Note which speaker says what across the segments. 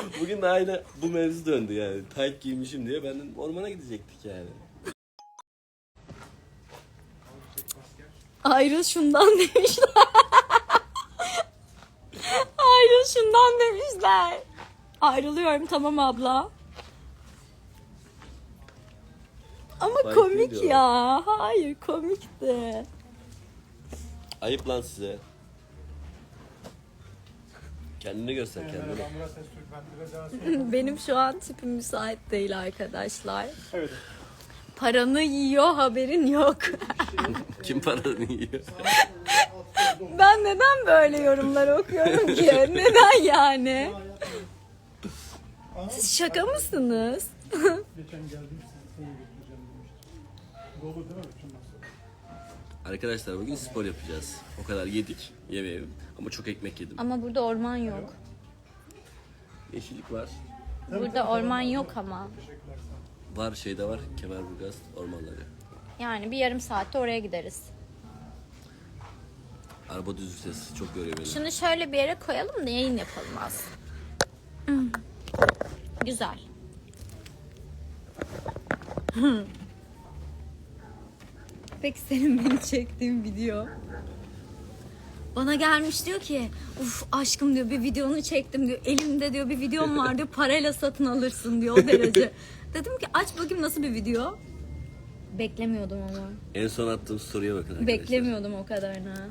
Speaker 1: Bugün de aynı bu mevzu döndü yani. Tayt giymişim diye ben ormana gidecektik yani.
Speaker 2: Ayrıl şundan demişler. Ayrıl şundan demişler. Ayrılıyorum tamam abla. Ama
Speaker 1: Fark
Speaker 2: komik ya. Hayır komikti.
Speaker 1: Ayıp lan size. Kendini göster kendini.
Speaker 2: Benim şu an tipim müsait değil arkadaşlar.
Speaker 3: Evet.
Speaker 2: Paranı yiyor haberin yok.
Speaker 1: Kim paranı yiyor?
Speaker 2: Ben neden böyle yorumlar okuyorum ki? Neden yani? Siz şaka mısınız?
Speaker 3: Geçen geldim sizi seni götüreceğim demiştim. Dolu değil mi bütün masa?
Speaker 1: Arkadaşlar bugün spor yapacağız. O kadar yedik yemeği ama çok ekmek yedim.
Speaker 2: Ama burada orman yok.
Speaker 1: Yeşillik var.
Speaker 2: Burada orman yok ama.
Speaker 1: Var şeyde var Kemerburgaz ormanları.
Speaker 2: Yani bir yarım saatte oraya gideriz.
Speaker 1: Araba düz vites çok yoruyor beni.
Speaker 2: Şunu şöyle bir yere koyalım da yayın yapalım az. Hmm. Güzel. Peki senin beni çektiğin video. Bana gelmiş diyor ki uf aşkım diyor bir videonu çektim diyor. Elimde diyor bir videom var diyor parayla satın alırsın diyor o derece. Dedim ki aç bakayım nasıl bir video. Beklemiyordum ama.
Speaker 1: En son attığım story'e bakın arkadaşlar.
Speaker 2: Beklemiyordum o kadarını.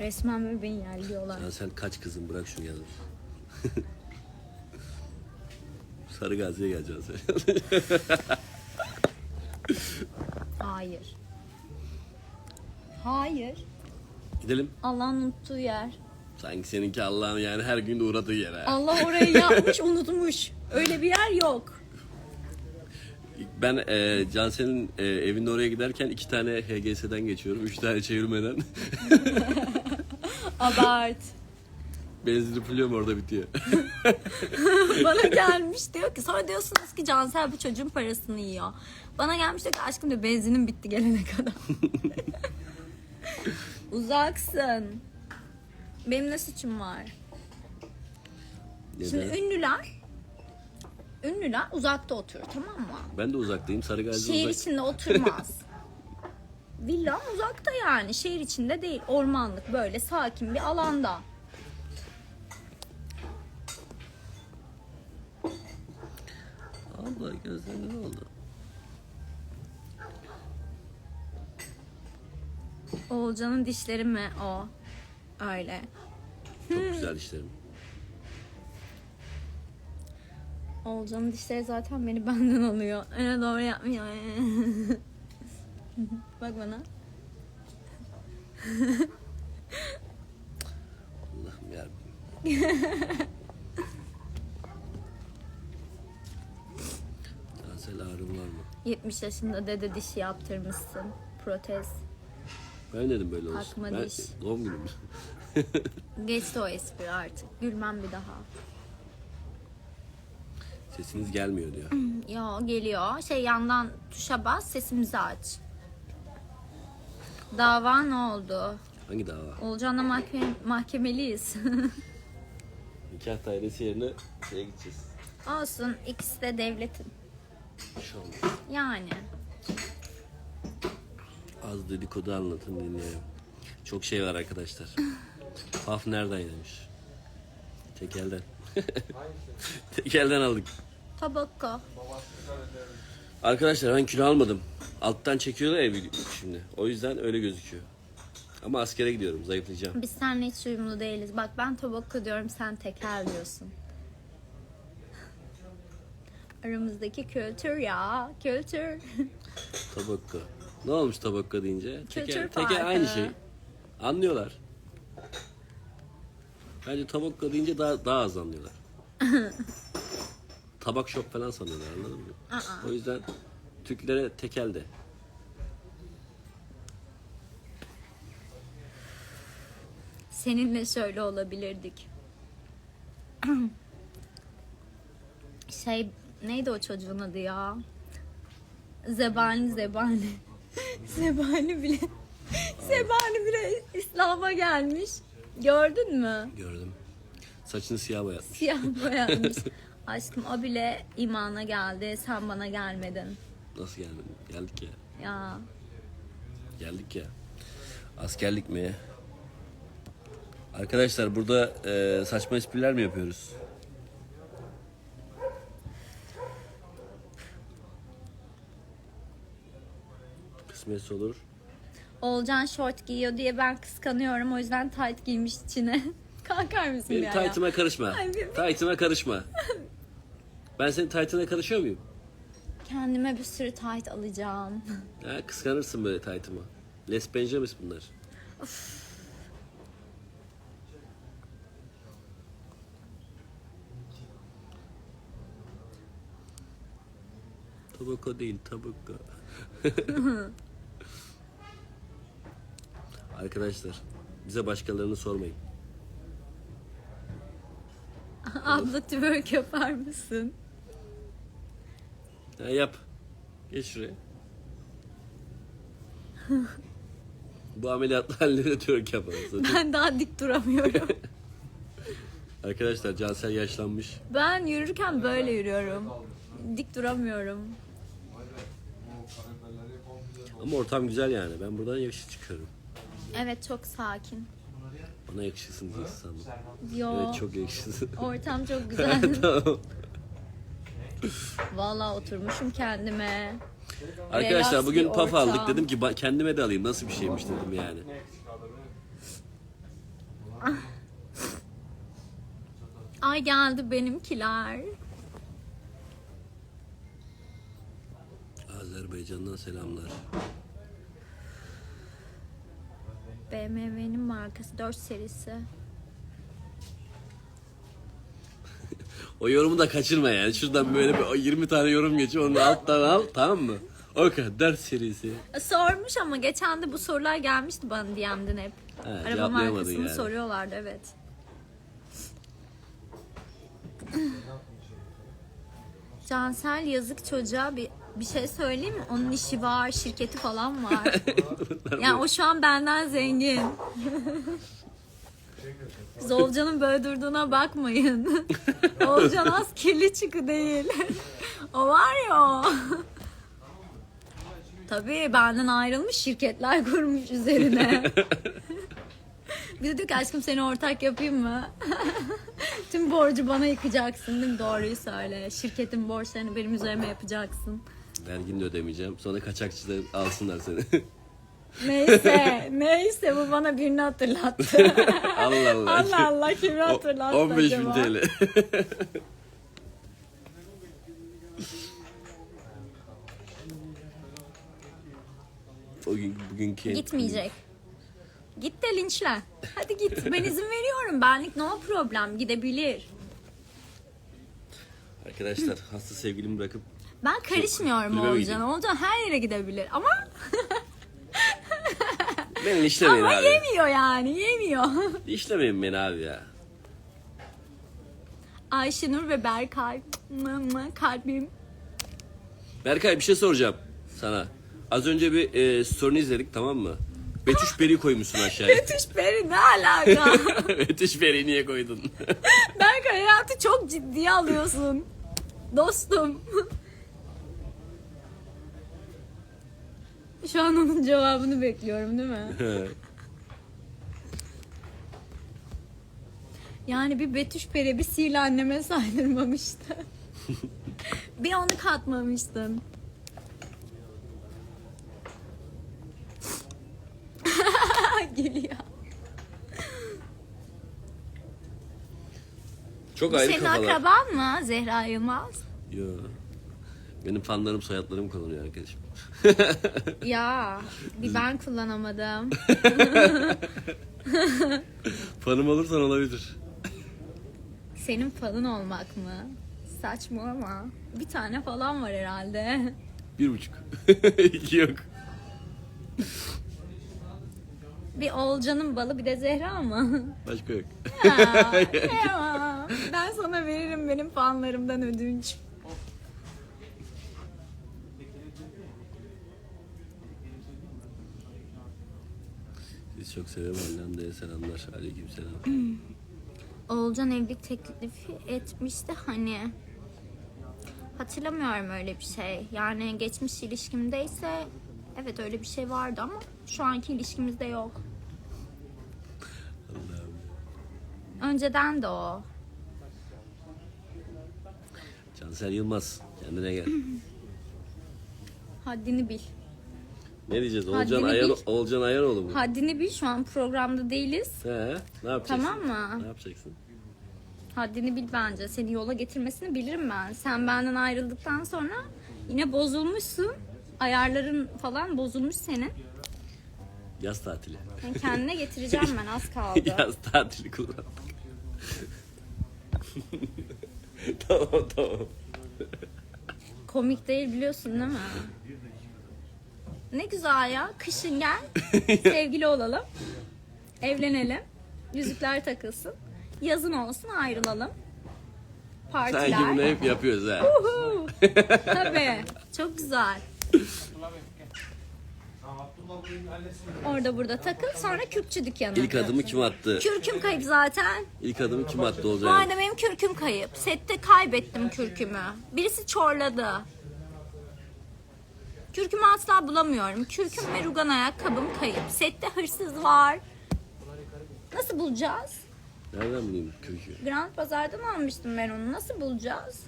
Speaker 2: Resmen böyle beni yerliyorlar.
Speaker 1: Ya sen kaç kızım bırak şunu yazın. Sarı Gazi'ye geleceksin sen.
Speaker 2: Hayır. Hayır.
Speaker 1: Gidelim.
Speaker 2: Allah'ın unuttuğu yer.
Speaker 1: Sanki seninki Allah'ın yani her gün uğradığı yer ha.
Speaker 2: Allah orayı yapmış unutmuş. Öyle bir yer yok.
Speaker 1: Ben e, Cansel'in e, evinin oraya giderken iki tane HGS'den geçiyorum. Üç tane çevirmeden.
Speaker 2: Abart.
Speaker 1: Benzini fulluyorum orada bitiyor.
Speaker 2: Bana gelmiş diyor ki sonra diyorsunuz ki Cansel bu çocuğun parasını yiyor. Bana gelmiş diyor ki aşkım diyor benzinin bitti gelene kadar. Uzaksın. Benim ne suçum var? Şimdi
Speaker 1: Neden?
Speaker 2: ünlüler ünlüler uzakta oturur tamam mı?
Speaker 1: Ben de uzaktayım. Sarı Gazi
Speaker 2: Şehir
Speaker 1: uzak.
Speaker 2: içinde oturmaz. Villam uzakta yani. Şehir içinde değil. Ormanlık böyle sakin bir alanda.
Speaker 1: Allah gözlerine ne oldu?
Speaker 2: Oğulcan'ın dişleri mi o? Öyle.
Speaker 1: Çok güzel işlerim.
Speaker 2: Oğulcan'ın dişleri zaten beni benden alıyor. Öyle doğru yapmıyor. Bak bana.
Speaker 1: Allah'ım yarabbim. Cansel ağrım var mı?
Speaker 2: 70 yaşında dede dişi yaptırmışsın. Protez.
Speaker 1: Ben dedim böyle olsun.
Speaker 2: Akma
Speaker 1: ben
Speaker 2: diş.
Speaker 1: doğum günüm.
Speaker 2: Geçti o espri artık. Gülmem bir daha.
Speaker 1: Sesiniz gelmiyor diyor.
Speaker 2: Yo geliyor. Şey yandan tuşa bas sesimizi aç. Dava ne oldu?
Speaker 1: Hangi dava?
Speaker 2: Olcan'la mahkeme, mahkemeliyiz.
Speaker 1: Nikah dairesi yerine şeye gideceğiz.
Speaker 2: Olsun ikisi de devletin.
Speaker 1: İnşallah.
Speaker 2: Yani.
Speaker 1: Az dedikodu anlatın dinleyelim. Çok şey var arkadaşlar. Paf nereden yemiş? Tekelden. Tekelden aldık.
Speaker 2: Tabakka.
Speaker 1: Arkadaşlar ben kilo almadım. Alttan çekiyorlar ya şimdi. O yüzden öyle gözüküyor. Ama askere gidiyorum zayıflayacağım.
Speaker 2: Biz seninle hiç uyumlu değiliz. Bak ben tabakka diyorum sen tekel diyorsun. Aramızdaki kültür ya. Kültür.
Speaker 1: Tabakka. Ne olmuş tabakka deyince?
Speaker 2: Kültür
Speaker 1: Tekel,
Speaker 2: farkı.
Speaker 1: aynı şey. Anlıyorlar. Bence tabakka deyince daha, daha az anlıyorlar. Tabak şok falan sanıyorlar anladın mı?
Speaker 2: Aa.
Speaker 1: O yüzden Türklere tekel de.
Speaker 2: Seninle şöyle olabilirdik. şey neydi o çocuğun adı ya? Zebani Zebani. Zebani bile Zebani bile İslam'a gelmiş. Gördün mü?
Speaker 1: Gördüm. Saçını siyah boyatmış.
Speaker 2: Siyah boyanmış. Aşkım o bile imana geldi. Sen bana gelmedin.
Speaker 1: Nasıl geldin? Geldik ya.
Speaker 2: Ya
Speaker 1: Geldik ya. Askerlik mi? Arkadaşlar burada e, saçma espriler mi yapıyoruz? Kısmetse olur.
Speaker 2: Olcan short giyiyor diye ben kıskanıyorum. O yüzden tight giymiş içine. Kalkar mısın
Speaker 1: Benim
Speaker 2: bir ara?
Speaker 1: taytıma karışma.
Speaker 2: Ay,
Speaker 1: Taytıma karışma. Ben senin taytına karışıyor muyum?
Speaker 2: Kendime bir sürü tight alacağım.
Speaker 1: Ha, kıskanırsın böyle taytıma. Les Benjamis bunlar. Tabaka değil, tabaka. Arkadaşlar, bize başkalarını sormayın.
Speaker 2: Abla twerk yapar mısın?
Speaker 1: Ha, yap. Geç şuraya. Bu ameliyatla halleri Türk yaparız.
Speaker 2: Ben daha dik duramıyorum.
Speaker 1: Arkadaşlar Cansel yaşlanmış.
Speaker 2: ben yürürken böyle yürüyorum. Dik duramıyorum.
Speaker 1: Ama ortam güzel yani. Ben buradan yakışık çıkıyorum.
Speaker 2: Evet çok sakin.
Speaker 1: Bana yakışıksın diye sandım.
Speaker 2: Yo.
Speaker 1: Evet çok yakışıksın.
Speaker 2: Ortam çok güzel.
Speaker 1: tamam.
Speaker 2: Vallahi oturmuşum kendime.
Speaker 1: Arkadaşlar
Speaker 2: Relax
Speaker 1: bugün
Speaker 2: bir
Speaker 1: paf aldık
Speaker 2: ortam.
Speaker 1: dedim ki ba- kendime de alayım nasıl bir şeymiş dedim yani.
Speaker 2: Ay geldi benimkiler.
Speaker 1: Azerbaycan'dan selamlar.
Speaker 2: BMW'nin markası 4 serisi.
Speaker 1: O yorumu da kaçırma yani. Şuradan böyle bir 20 tane yorum geçiyor onu alttan al tamam mı? O kadar serisi.
Speaker 2: E, Sormuş ama geçen de bu sorular gelmişti bana DM'den hep.
Speaker 1: He,
Speaker 2: Araba
Speaker 1: cevaplayamadın
Speaker 2: markasını
Speaker 1: yani.
Speaker 2: soruyorlardı evet. Cansel yazık çocuğa bir bir şey söyleyeyim mi? Onun işi var, şirketi falan var. yani o şu an benden zengin. Zolcan'ın böyle durduğuna bakmayın. Olcan az kirli çıkı değil. o var ya o. Tabii benden ayrılmış şirketler kurmuş üzerine. Bir de diyor ki aşkım seni ortak yapayım mı? Tüm borcu bana yıkacaksın değil mi? Doğruyu söyle. Şirketin borçlarını benim üzerime yapacaksın.
Speaker 1: Vergini de ödemeyeceğim. Sonra kaçakçılar alsınlar seni.
Speaker 2: Neyse, neyse bu bana birini hatırlattı.
Speaker 1: Allah Allah.
Speaker 2: Allah Allah kimi hatırlattı
Speaker 1: 15 bin
Speaker 2: acaba?
Speaker 1: TL. o gün bugünkü
Speaker 2: Gitmeyecek. Git de linçle. Hadi git. Ben izin veriyorum. Benlik no problem. Gidebilir.
Speaker 1: Arkadaşlar hasta sevgilimi bırakıp
Speaker 2: Ben karışmıyorum
Speaker 1: Kulübe mi
Speaker 2: Olcan.
Speaker 1: gideyim?
Speaker 2: Olcan her yere gidebilir. Ama
Speaker 1: beni işlemeyin
Speaker 2: ama
Speaker 1: abi.
Speaker 2: yemiyor yani. Yemiyor.
Speaker 1: İşlemeyin beni abi ya.
Speaker 2: Ayşenur ve Berkay. Mı mı, Kalbim.
Speaker 1: Berkay bir şey soracağım sana. Az önce bir e, story'ni izledik tamam mı? Betüş Beri koymuşsun aşağıya.
Speaker 2: Betüş Peri ne alaka?
Speaker 1: Betüş Beri niye koydun?
Speaker 2: Berkay hayatı çok ciddiye alıyorsun. Dostum. Şu an onun cevabını bekliyorum değil mi? Yani bir Betüş Peri bir sihirli anneme saydırmamıştı. bir onu katmamıştın. Geliyor.
Speaker 1: Çok
Speaker 2: Bu
Speaker 1: ayrı
Speaker 2: senin
Speaker 1: kafalar.
Speaker 2: akraban mı Zehra Yılmaz?
Speaker 1: Yo. Benim fanlarım soyadlarımı kullanıyor arkadaşım.
Speaker 2: Ya bir ben kullanamadım.
Speaker 1: Fanım olursan olabilir.
Speaker 2: Senin falın olmak mı? Saçmalama. Bir tane falan var herhalde.
Speaker 1: Bir buçuk. İki yok.
Speaker 2: Bir Olcan'ın balı bir de Zehra mı?
Speaker 1: Başka yok.
Speaker 2: Ya, kıyamam. ben sana veririm benim fanlarımdan ödünç.
Speaker 1: Sizi çok seviyorum. Hollanda'ya selamlar. Aleyküm selam.
Speaker 2: Oğulcan evlilik teklifi etmişti hani. Hatırlamıyorum öyle bir şey. Yani geçmiş ilişkimdeyse evet öyle bir şey vardı ama şu anki ilişkimizde yok.
Speaker 1: Allah'ım.
Speaker 2: Önceden de o.
Speaker 1: Cansel Yılmaz. Kendine gel.
Speaker 2: Haddini bil.
Speaker 1: Ne diyeceğiz? Olcan,
Speaker 2: Haddini
Speaker 1: Ayar,
Speaker 2: bil.
Speaker 1: Olcan Ayaroğlu mu?
Speaker 2: Haddini bil şu an programda değiliz.
Speaker 1: He, ne yapacaksın?
Speaker 2: Tamam mı?
Speaker 1: Ne yapacaksın?
Speaker 2: Haddini bil bence. Seni yola getirmesini bilirim ben. Sen benden ayrıldıktan sonra yine bozulmuşsun. Ayarların falan bozulmuş senin.
Speaker 1: Yaz tatili.
Speaker 2: Ben kendine getireceğim ben az kaldı.
Speaker 1: Yaz tatili kullandık. tamam tamam.
Speaker 2: Komik değil biliyorsun değil mi? Ne güzel ya. Kışın gel. Sevgili olalım. Evlenelim. Yüzükler takılsın. Yazın olsun ayrılalım. Partiler.
Speaker 1: Sanki bunu hep yapıyoruz ha.
Speaker 2: Uhu. Tabii. Çok güzel. Orada burada takıl sonra kürkçü dükkanı.
Speaker 1: İlk adımı kim attı?
Speaker 2: Kürküm kayıp zaten.
Speaker 1: İlk adımı kim attı
Speaker 2: Bu
Speaker 1: Olcan?
Speaker 2: arada benim kürküm kayıp. Sette kaybettim kürkümü. Birisi çorladı. Kürkümü asla bulamıyorum. Kürküm ve rugan ayakkabım kayıp. Sette hırsız var. Nasıl bulacağız?
Speaker 1: Nereden bileyim kökü?
Speaker 2: Grand Pazar'dan almıştım ben onu. Nasıl bulacağız?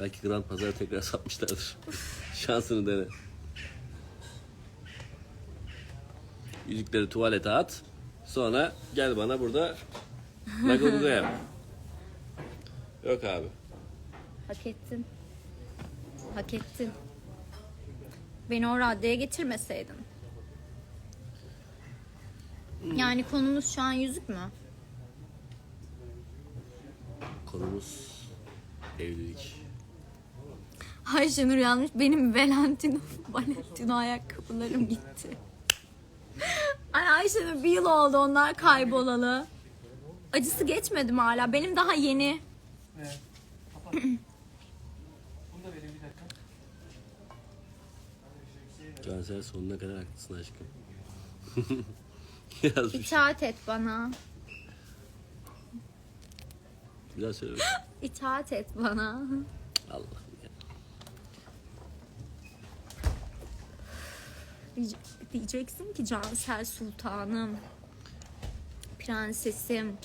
Speaker 1: Belki Grand Pazar'a tekrar satmışlardır. Şansını dene. Yüzükleri tuvalete at. Sonra gel bana burada lagoduda yap. Yok abi.
Speaker 2: Hak ettin. Hak ettin. Beni o raddeye getirmeseydin. Yani konumuz şu an yüzük mü?
Speaker 1: Konumuz evlilik.
Speaker 2: Ayşenur yanlış. Benim Valentino, Valentino ayakkabılarım gitti. Ay Ayşenur bir yıl oldu onlar kaybolalı. Acısı geçmedi mi hala? Benim daha yeni.
Speaker 3: Evet. Kapat. Bunu da vereyim bir dakika.
Speaker 1: Cansel sonuna kadar haklısın aşkım. Yazmış.
Speaker 2: İtaat et bana.
Speaker 1: Güzel söyle.
Speaker 2: İtaat et bana.
Speaker 1: Allah'ım ya.
Speaker 2: Diye- Diyeceksin ki Cansel Sultanım. Prensesim.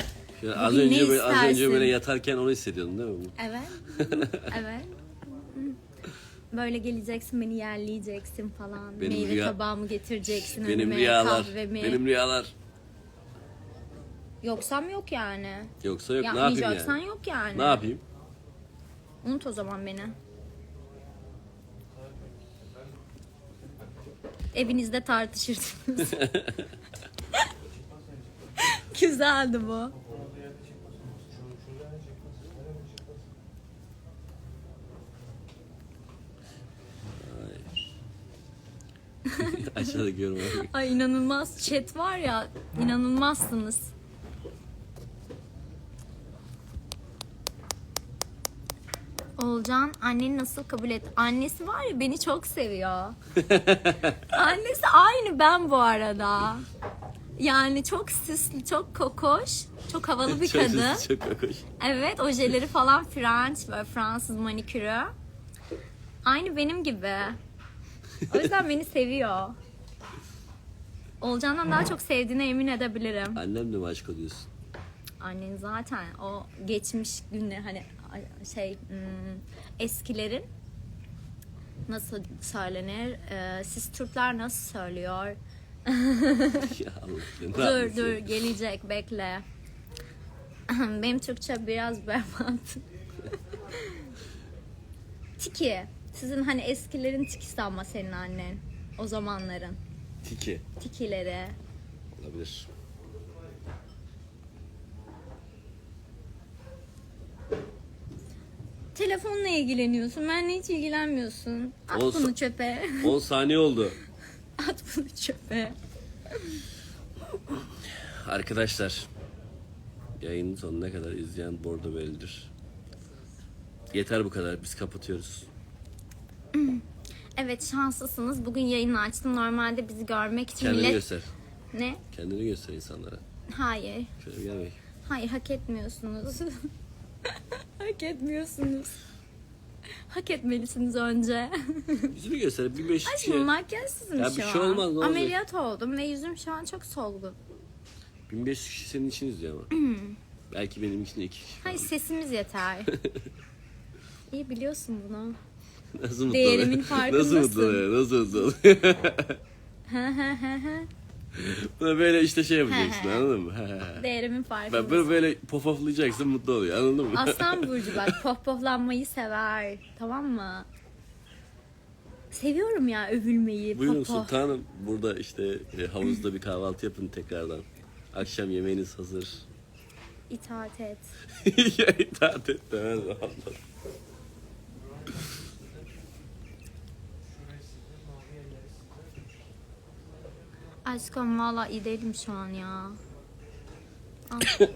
Speaker 1: Şöyle az
Speaker 2: Bugün ne
Speaker 1: önce böyle, az önce
Speaker 2: istersin?
Speaker 1: böyle yatarken onu hissediyordun değil mi?
Speaker 2: Evet. evet. Böyle geleceksin beni yerleyeceksin falan.
Speaker 1: Benim
Speaker 2: Meyve
Speaker 1: rüya-
Speaker 2: tabağımı getireceksin
Speaker 1: Benim
Speaker 2: önüme,
Speaker 1: rüyalar.
Speaker 2: kahvemi.
Speaker 1: Benim rüyalar.
Speaker 2: Yoksam yok yani.
Speaker 1: Yoksa yok ne yapayım
Speaker 2: Yapmayacaksan
Speaker 1: yani?
Speaker 2: yok yani.
Speaker 1: Ne yapayım?
Speaker 2: Unut o zaman beni. Evinizde tartışırsınız. Güzeldi bu.
Speaker 1: Aşağıda görme.
Speaker 2: Ay inanılmaz chat var ya inanılmazsınız. Olcan anneni nasıl kabul et? Annesi var ya beni çok seviyor. Annesi aynı ben bu arada. Yani çok süslü, çok kokoş, çok havalı bir
Speaker 1: Çok-
Speaker 2: kadın.
Speaker 1: Çok kokoş.
Speaker 2: Evet ojeleri falan French böyle Fransız manikürü. Aynı benim gibi. O yüzden beni seviyor. Olcan'dan daha çok sevdiğine emin edebilirim.
Speaker 1: Annem de mi aşk oluyorsun?
Speaker 2: Annen zaten o geçmiş günler hani şey hmm, eskilerin nasıl söylenir? Ee, siz Türkler nasıl söylüyor?
Speaker 1: ya Allah.
Speaker 2: Dur dur gelecek bekle. Benim Türkçe biraz berbat. Tiki. Sizin hani eskilerin tikisi ama senin annen. O zamanların.
Speaker 1: Tiki.
Speaker 2: Tikileri.
Speaker 1: Olabilir.
Speaker 2: Telefonla ilgileniyorsun. Benle hiç ilgilenmiyorsun. At
Speaker 1: Olsa-
Speaker 2: bunu çöpe.
Speaker 1: 10 saniye oldu.
Speaker 2: At bunu çöpe.
Speaker 1: Arkadaşlar. Yayının sonuna kadar izleyen bordo bellidir. Yeter bu kadar. Biz kapatıyoruz.
Speaker 2: Evet şanslısınız. Bugün yayını açtım. Normalde bizi görmek için
Speaker 1: Kendini
Speaker 2: millet
Speaker 1: göster.
Speaker 2: Ne?
Speaker 1: Kendini göster insanlara.
Speaker 2: Hayır.
Speaker 1: Şöyle bir gel bakayım.
Speaker 2: Hayır hak etmiyorsunuz. hak etmiyorsunuz. Hak etmelisiniz önce.
Speaker 1: Yüzünü göster. Bir beş
Speaker 2: Aşkım
Speaker 1: kişiye.
Speaker 2: makyajsızım
Speaker 1: Ya
Speaker 2: şu
Speaker 1: bir
Speaker 2: an.
Speaker 1: şey olmaz, ne olacak?
Speaker 2: Ameliyat oldum ve yüzüm şu an çok solgun.
Speaker 1: 1500 kişi senin için izliyor ama. Belki benim için de iki kişi.
Speaker 2: Hayır sesimiz yeter. İyi biliyorsun bunu.
Speaker 1: Nasıl mutlu
Speaker 2: Değerimin farkındasın.
Speaker 1: Nasıl mutlu oluyor? Nasıl mutlu oluyor? Buna böyle işte şey yapacaksın anladın mı?
Speaker 2: Değerimin
Speaker 1: Ben
Speaker 2: farkındasın.
Speaker 1: böyle böyle pofoflayacaksın mutlu oluyor anladın mı?
Speaker 2: Aslan Burcu bak pohpohlanmayı sever. Tamam mı? Seviyorum ya övülmeyi.
Speaker 1: Buyurun
Speaker 2: pohpoh.
Speaker 1: sultanım. Burada işte e, havuzda bir kahvaltı yapın tekrardan. Akşam yemeğiniz hazır.
Speaker 2: İtaat et.
Speaker 1: ya itaat et demez? Allah.
Speaker 2: Aşkım valla iyi değilim şu an ya. Al.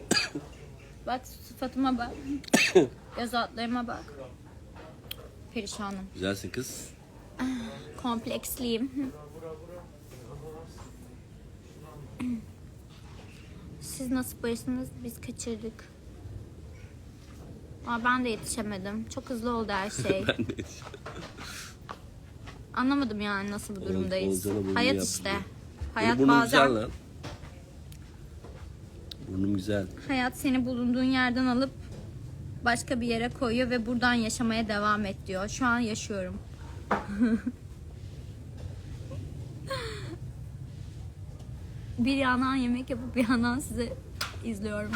Speaker 2: bak sıfatıma bak. Göz altlarıma bak. Perişanım.
Speaker 1: Güzelsin kız.
Speaker 2: Kompleksliyim. Siz nasıl barıştınız? Biz kaçırdık. Aa, ben de yetişemedim. Çok hızlı oldu her şey.
Speaker 1: Ben de yetiştim.
Speaker 2: Anlamadım yani nasıl bu durumdayız. Hayat işte. Hayat
Speaker 1: burnum
Speaker 2: bazen
Speaker 1: güzel lan. Burnum güzel.
Speaker 2: hayat seni bulunduğun yerden alıp başka bir yere koyuyor ve buradan yaşamaya devam et diyor. Şu an yaşıyorum. bir yandan yemek yapıp bir yandan sizi izliyorum.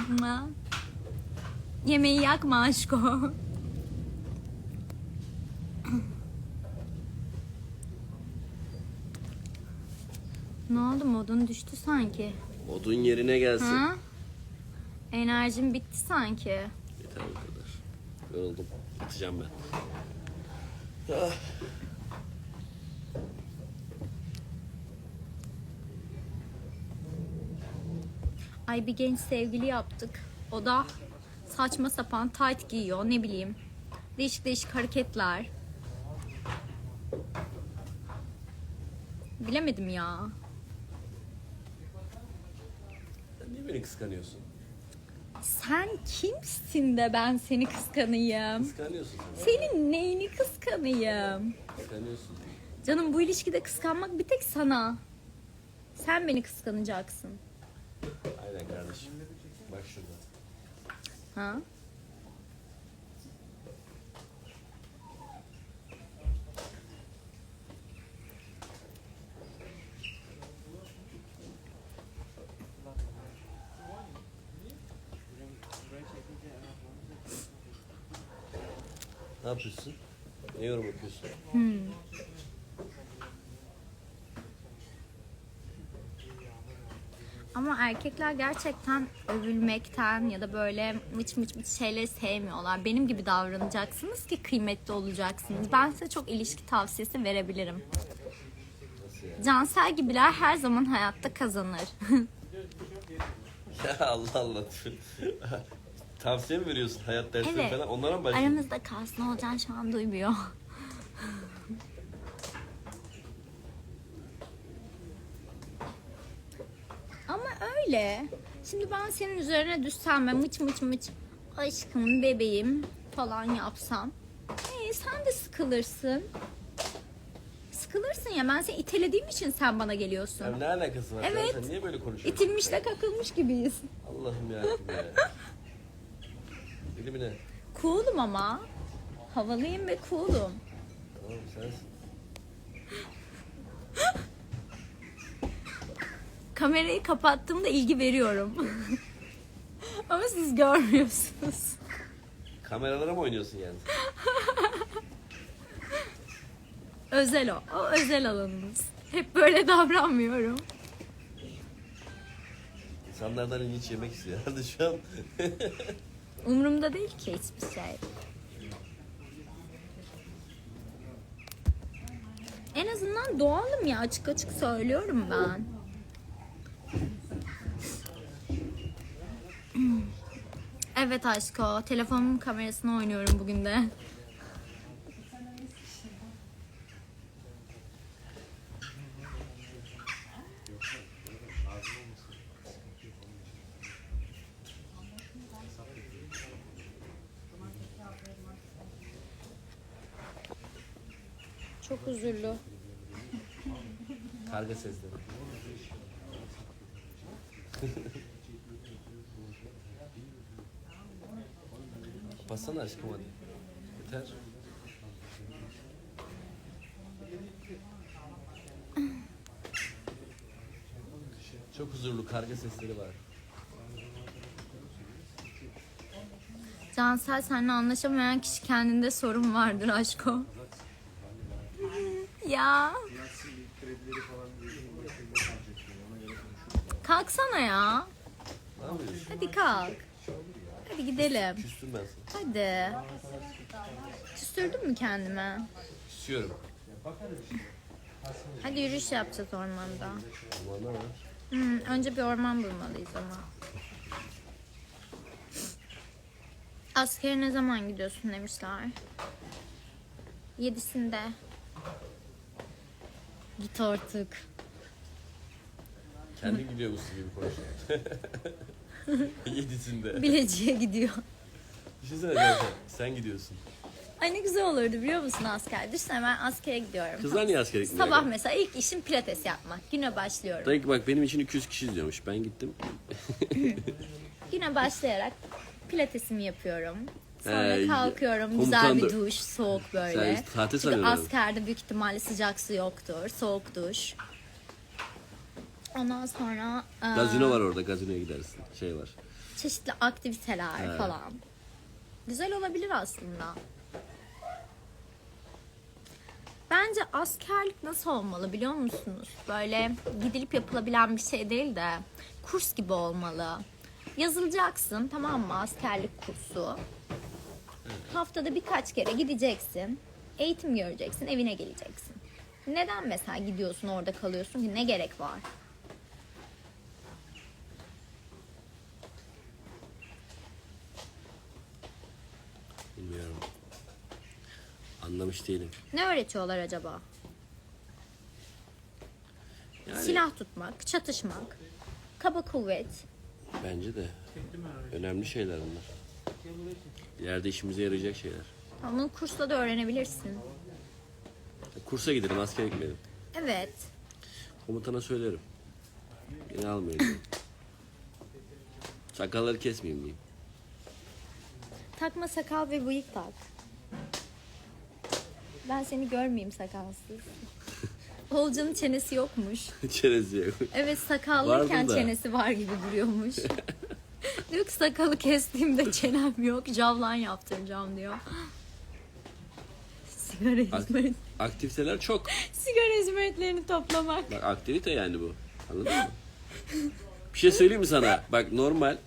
Speaker 2: Yemeği yakma aşko. ne oldu modun düştü sanki.
Speaker 1: Odun yerine gelsin.
Speaker 2: Ha? Enerjim bitti sanki.
Speaker 1: Yeter bu kadar. Yoruldum. Yatacağım ben.
Speaker 2: Ay bir genç sevgili yaptık. O da saçma sapan tight giyiyor ne bileyim. Değişik değişik hareketler. Bilemedim ya.
Speaker 1: Sen niye beni kıskanıyorsun?
Speaker 2: Sen kimsin de ben seni kıskanayım?
Speaker 1: Kıskanıyorsun sen.
Speaker 2: Senin neyini kıskanayım?
Speaker 1: Kıskanıyorsun.
Speaker 2: Canım bu ilişkide kıskanmak bir tek sana. Sen beni kıskanacaksın.
Speaker 1: Aynen kardeşim. Bak şurada.
Speaker 2: Ha?
Speaker 1: Ne yapıyorsun? Ne yorum yapıyorsun?
Speaker 2: Ama erkekler gerçekten övülmekten ya da böyle mıç mıç mıç şeyleri sevmiyorlar. Benim gibi davranacaksınız ki kıymetli olacaksınız. Ben size çok ilişki tavsiyesi verebilirim.
Speaker 1: Yani?
Speaker 2: Cansel gibiler her zaman hayatta kazanır.
Speaker 1: Ya Allah Allah. Tavsiye mi veriyorsun hayat dersleri
Speaker 2: Evet.
Speaker 1: falan? Onlara mı başlıyorsun?
Speaker 2: Aramızda kalsın Olcan şu an duymuyor. Ama öyle. Şimdi ben senin üzerine düşsem ve mıç mıç mıç aşkım bebeğim falan yapsam. Ee, sen de sıkılırsın. Sıkılırsın ya ben seni itelediğim için sen bana geliyorsun.
Speaker 1: Ya ne alakası var?
Speaker 2: Evet.
Speaker 1: Sen, sen niye böyle konuşuyorsun?
Speaker 2: İtilmiş de kakılmış gibiyiz.
Speaker 1: Allah'ım ya. ya. Deli mi ne?
Speaker 2: Cool'um ama. Havalıyım ve cool'um.
Speaker 1: Tamam sensin.
Speaker 2: Kamerayı kapattığımda ilgi veriyorum. Ama siz görmüyorsunuz.
Speaker 1: Kameralara mı oynuyorsun yani?
Speaker 2: Özel o. O özel alanınız. Hep böyle davranmıyorum.
Speaker 1: İnsanlardan linç yemek istiyor. Hadi şu an.
Speaker 2: Umurumda değil ki hiçbir şey. En azından doğalım ya açık açık söylüyorum ben. Evet aşko. Telefonumun kamerasını oynuyorum bugün de. Çok huzurlu.
Speaker 1: Karga sesleri. Bassana aşkım hadi. Yeter. Çok huzurlu karga sesleri var.
Speaker 2: Cansel seninle anlaşamayan kişi kendinde sorun vardır aşko. ya. Kalksana ya. Hadi kalk. Hadi gidelim.
Speaker 1: Küstüm ben sana.
Speaker 2: Hadi. Küstürdün mü kendime?
Speaker 1: Küsüyorum.
Speaker 2: Hadi yürüyüş yapacağız ormanda.
Speaker 1: Ne var?
Speaker 2: Hmm, önce bir orman bulmalıyız ama. Askere ne zaman gidiyorsun demişler. Yedisinde. Git artık.
Speaker 1: Kendi gidiyormuşsun gibi konuşuyor. Yedisinde.
Speaker 2: Bileciye gidiyor.
Speaker 1: Düşünsene zaten sen gidiyorsun.
Speaker 2: Ay ne güzel olurdu biliyor musun asker? Düşünsene ben askere gidiyorum.
Speaker 1: Kızlar niye askere gitmiyor?
Speaker 2: Sabah mesela ilk işim pilates yapmak. Güne başlıyorum.
Speaker 1: Dayı bak benim için 200 kişi izliyormuş. Ben gittim.
Speaker 2: Güne başlayarak pilatesimi yapıyorum. Sonra
Speaker 1: Ee,
Speaker 2: kalkıyorum. Güzel bir duş, soğuk böyle.
Speaker 1: Sen tatil
Speaker 2: Çünkü
Speaker 1: sanıyorsun.
Speaker 2: askerde büyük ihtimalle sıcak su yoktur. Soğuk duş. Ondan sonra e,
Speaker 1: Gazino var orada. Gazinoya gidersin. Şey var.
Speaker 2: çeşitli aktiviteler
Speaker 1: He.
Speaker 2: falan. Güzel olabilir aslında. Bence askerlik nasıl olmalı biliyor musunuz? Böyle gidilip yapılabilen bir şey değil de kurs gibi olmalı. Yazılacaksın tamam mı askerlik kursu. Haftada birkaç kere gideceksin. Eğitim göreceksin, evine geleceksin. Neden mesela gidiyorsun orada kalıyorsun ki ne gerek var?
Speaker 1: Bilmiyorum. Anlamış değilim.
Speaker 2: Ne öğretiyorlar acaba?
Speaker 1: Yani
Speaker 2: Silah tutmak, çatışmak, kaba kuvvet.
Speaker 1: bence de önemli şeyler bunlar. İleride işimize yarayacak şeyler.
Speaker 2: Ama Bunu kursla da öğrenebilirsin.
Speaker 1: Kursa gidelim, askere gitmeyelim.
Speaker 2: Evet.
Speaker 1: Komutana söylerim. Beni almıyor diye. Sakalları kesmeyeyim diyeyim.
Speaker 2: Takma sakal ve bıyık tak. Ben seni görmeyeyim sakalsız. Olcan'ın çenesi yokmuş.
Speaker 1: Çerez yok.
Speaker 2: Evet sakallıyken
Speaker 1: da.
Speaker 2: çenesi var gibi duruyormuş. diyor ki sakalı kestiğimde çenem yok. Javlan yaptıracağım diyor. Sigara hizmet.
Speaker 1: Aktiviteler çok.
Speaker 2: Sigara hizmetlerini toplamak.
Speaker 1: Bak aktivite yani bu. Anladın mı? Bir şey söyleyeyim mi sana? Bak normal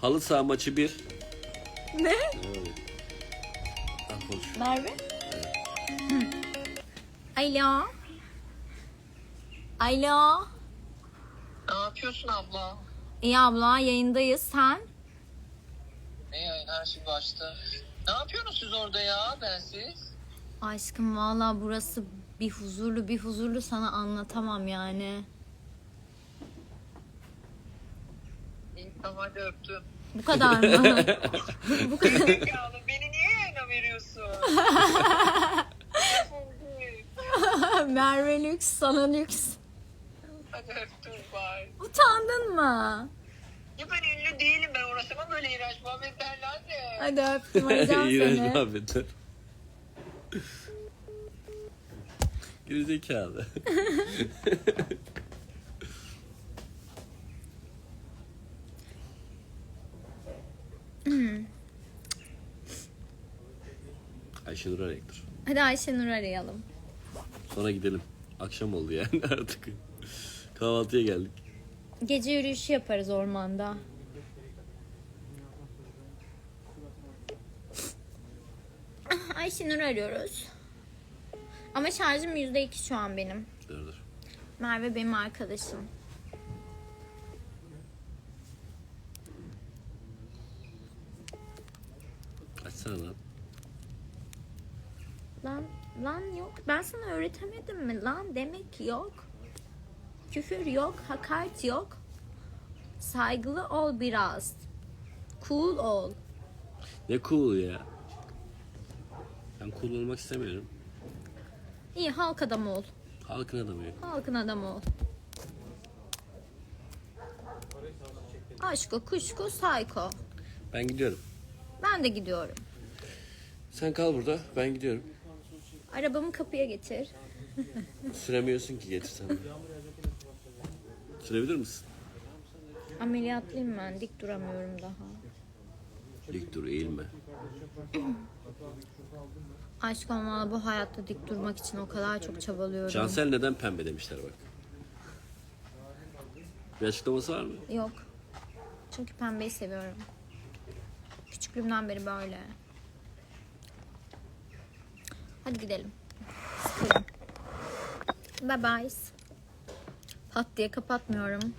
Speaker 1: halı saha maçı bir.
Speaker 2: Ne? Merve? Alo. Alo.
Speaker 4: Ne yapıyorsun abla?
Speaker 2: İyi abla yayındayız sen.
Speaker 4: Ne yayın her şey başta. Ne yapıyorsunuz siz orada ya bensiz?
Speaker 2: Aşkım valla burası bir huzurlu bir huzurlu sana anlatamam yani.
Speaker 4: İyi tamam hadi öptüm.
Speaker 2: Bu kadar mı? Bu kadar.
Speaker 4: Zekalı beni niye yayına veriyorsun?
Speaker 2: Merve lüks sana lüks.
Speaker 4: hadi öptüm bye.
Speaker 2: Utandın mı?
Speaker 4: Ya ben ünlü değilim ben uğraşamam böyle iğrenç muhabbetlerle.
Speaker 2: Hadi öptüm arayacağım
Speaker 1: İğrenç
Speaker 2: seni.
Speaker 1: muhabbetler. Gerizekalı. Ayşenur Arek'tir.
Speaker 2: Hadi Ayşenur arayalım.
Speaker 1: Sonra gidelim. Akşam oldu yani artık. Kahvaltıya geldik.
Speaker 2: Gece yürüyüşü yaparız ormanda. Ah, Ayşenur arıyoruz. Ama şarjım yüzde iki şu an benim.
Speaker 1: Dur dur.
Speaker 2: Merve benim arkadaşım.
Speaker 1: Açsana lan.
Speaker 2: Lan lan yok. Ben sana öğretemedim mi? Lan demek yok. Küfür yok, hakaret yok. Saygılı ol biraz. Cool ol.
Speaker 1: Ne cool ya. Ben cool olmak istemiyorum.
Speaker 2: İyi halk adamı ol.
Speaker 1: Halkın adamı yok.
Speaker 2: Halkın adamı ol. Aşko, kuşku, sayko.
Speaker 1: Ben gidiyorum.
Speaker 2: Ben de gidiyorum.
Speaker 1: Sen kal burada. Ben gidiyorum.
Speaker 2: Arabamı kapıya getir.
Speaker 1: Süremiyorsun ki getirsen. de. Sürebilir misin?
Speaker 2: Ameliyatlıyım ben. Dik duramıyorum daha.
Speaker 1: Dik dur eğilme.
Speaker 2: Aşkım valla bu hayatta dik durmak için o kadar çok çabalıyorum.
Speaker 1: Cansel neden pembe demişler bak. Bir açıklaması var mı?
Speaker 2: Yok. Çünkü pembeyi seviyorum. Küçüklüğümden beri böyle. Hadi gidelim. Sıkıldım. Bye bye. Pat diye kapatmıyorum.